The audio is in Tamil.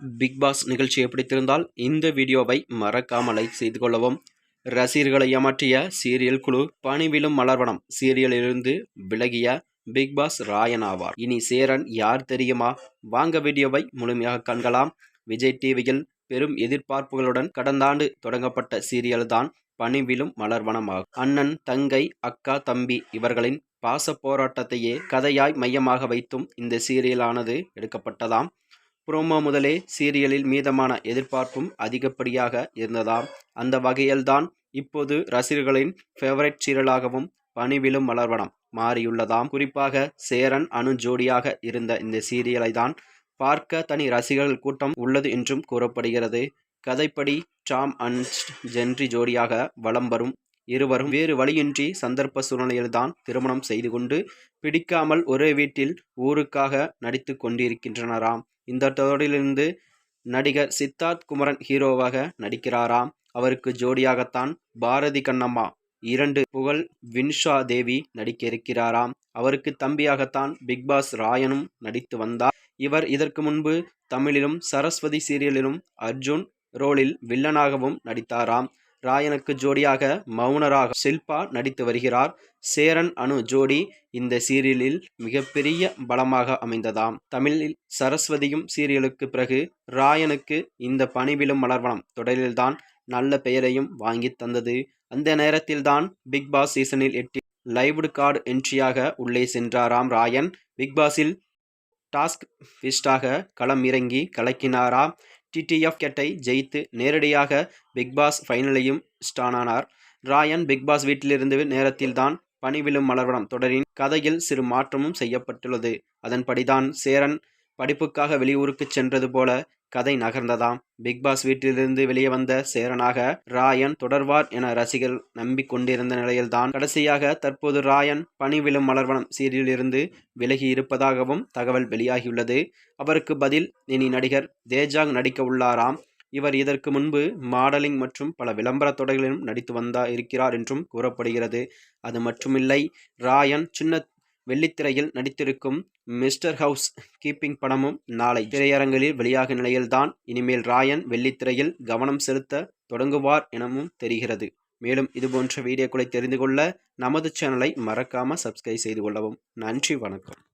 பிக் பாஸ் நிகழ்ச்சியை பிடித்திருந்தால் இந்த வீடியோவை மறக்காமல் லைக் செய்து கொள்ளவும். ரசிகர்களை ஏமாற்றிய சீரியல் குழு பணிவிலும் மலர்வனம். சீரியலிலிருந்து விலகிய பிக் பாஸ் ராயன் ஆவார். இனி சேரன் யார் தெரியுமா? வாங்க வீடியோவை முழுமையாக காண்கலாம். விஜய் டிவியில் பெரும் எதிர்பார்ப்புகளுடன் கடந்த ஆண்டு தொடங்கப்பட்ட சீரியல் தான் பணிவிலும் மலர்வனமாகும். அண்ணன் தங்கை அக்கா தம்பி இவர்களின் பாச போராட்டத்தையே கதையாய் மையமாக வைத்தும் இந்த சீரியலானது எடுக்கப்பட்டதாம். புரோமோ முதலே சீரியலில் மீதமான எதிர்பார்ப்பும் அதிகப்படியாக இருந்ததாம். அந்த வகையில்தான் இப்போது ரசிகர்களின் ஃபேவரட் சீரியலாகவும் பணிவிலும் மலர்வனம் மாறியுள்ளதாம். குறிப்பாக சேரன் அணு ஜோடியாக இருந்த இந்த சீரியலை தான் பார்க்க தனி ரசிகர்கள் கூட்டம் உள்ளது என்றும் கூறப்படுகிறது. கதைப்படி டாம் அண்ட் ஜென்ரி ஜோடியாக வலம் வரும் இருவரும் வேறு வழியின்றி சந்தர்ப்ப சூழ்நிலையில்தான் திருமணம் செய்து கொண்டு பிடிக்காமல் ஒரே வீட்டில் ஊருக்காக நடித்து கொண்டிருக்கின்றனராம். இந்த தொடரிலிருந்து நடிகர் சித்தார்த் குமரன் ஹீரோவாக நடிக்கிறாராம். அவருக்கு ஜோடியாகத்தான் பாரதி கண்ணம்மா இரண்டு புகழ் வின்ஷா தேவி நடிக்க இருக்கிறாராம் அவருக்கு தம்பியாகத்தான் பிக்பாஸ் ராயனும் நடித்து வந்தார். இவர் இதற்கு முன்பு தமிழிலும் சரஸ்வதி சீரியலிலும் அர்ஜுன் ரோலில் வில்லனாகவும் நடித்தாராம். ராயனுக்கு ஜோடியாக மௌனராக ஷில்பா நடித்து வருகிறார். சேரன் அணு ஜோடி இந்த சீரியலில் மிகப்பெரிய பலமாக அமைந்ததாம். தமிழில் சரஸ்வதியும் சீரியலுக்கு பிறகு ராயனுக்கு இந்த பணிவிலும் மலர்வனம். தொடரில்தான் நல்ல பெயரையும் வாங்கி தந்தது. அந்த நேரத்தில்தான் பிக் பாஸ் சீசனில் எட்டி லைவ்டு கார்டு என்ட்ரியாக உள்ளே சென்றாராம் ராயன். பிக் பாஸில் டாஸ்க் ஃபிஸ்டாக களம் இறங்கி கலக்கினாராம். டிடிஎஃப் கெட்டை ஜெயித்து நேரடியாக பிக்பாஸ் ஃபைனலையும் ஸ்டானானார். ராயன் பிக்பாஸ் வீட்டிலிருந்து நேரத்தில்தான் பணிவிலும் மலர்வனம் தொடரின் கதையில் சிறு மாற்றமும் செய்யப்பட்டுள்ளது. அதன்படிதான் சேரன் படிப்புக்காக வெளியூருக்கு சென்றது போல கதை நகர்ந்ததாம். பிக்பாஸ் வீட்டிலிருந்து வெளியே வந்த சேரனாக ராயன் தொடர்வார் என ரசிகர் நம்பிக்கொண்டிருந்த நிலையில்தான் கடைசியாக தற்போது ராயன் பணிவிலும் மலர்வனம் சீரியலிருந்து விலகி இருப்பதாகவும் தகவல் வெளியாகியுள்ளது. அவருக்கு பதில் இனி நடிகர் தேஜாங் நடிக்க உள்ளாராம். இவர் இதற்கு முன்பு மாடலிங் மற்றும் பல விளம்பர தொடர்களிலும் நடித்து வந்தா இருக்கிறார் என்றும் கூறப்படுகிறது. அது மட்டுமில்லை ராயன் சின்ன வெள்ளித்திரையில் நடித்திருக்கும் மிஸ்டர் ஹவுஸ் கீப்பிங் படமும் நாளை திரையரங்களில் வெளியாக நிலையில்தான். இனிமேல் ராயன் வெள்ளித்திரையில் கவனம் செலுத்த தொடங்குவார் எனவும் தெரிகிறது. மேலும் இதுபோன்ற வீடியோக்களை தெரிந்து கொள்ள நமது சேனலை மறக்காமல் சப்ஸ்கிரைப் செய்து கொள்ளவும். நன்றி வணக்கம்.